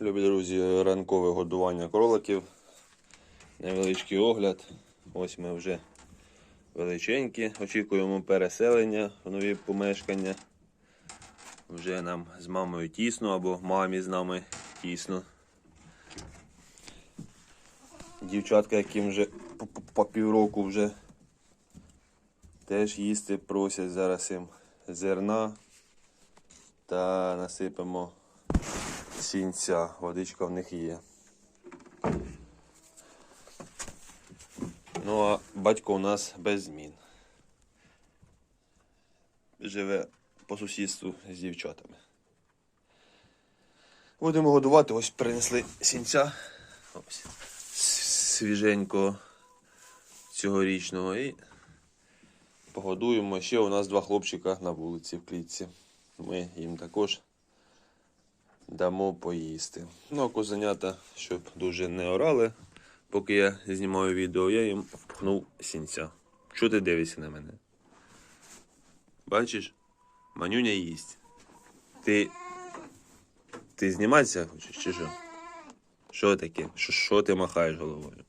Любі друзі, ранкове годування кроликів. Невеличкий огляд. Ось ми вже величенькі. Очікуємо переселення в нові помешкання. Вже нам з мамою тісно або мамі з нами тісно. Дівчатка, яким вже по- півроку вже теж їсти просять зараз їм зерна та насипемо сінця. Водичка в них є. Ну а батько у нас без змін. Живе по сусідству з дівчатами. Будемо годувати, ось принесли сінця. Ось. Свіженького цьогорічного і погодуємо. Ще у нас два хлопчика на вулиці в клітці. Ми їм також дамо поїсти. Ну, а козенята, щоб дуже не орали, поки я знімаю відео, я їм впхнув сінця. Що ти дивишся на мене? Бачиш? Манюня їсть. Ти. Ти зніматися хочеш чи що? Що таке? Що, що ти махаєш головою?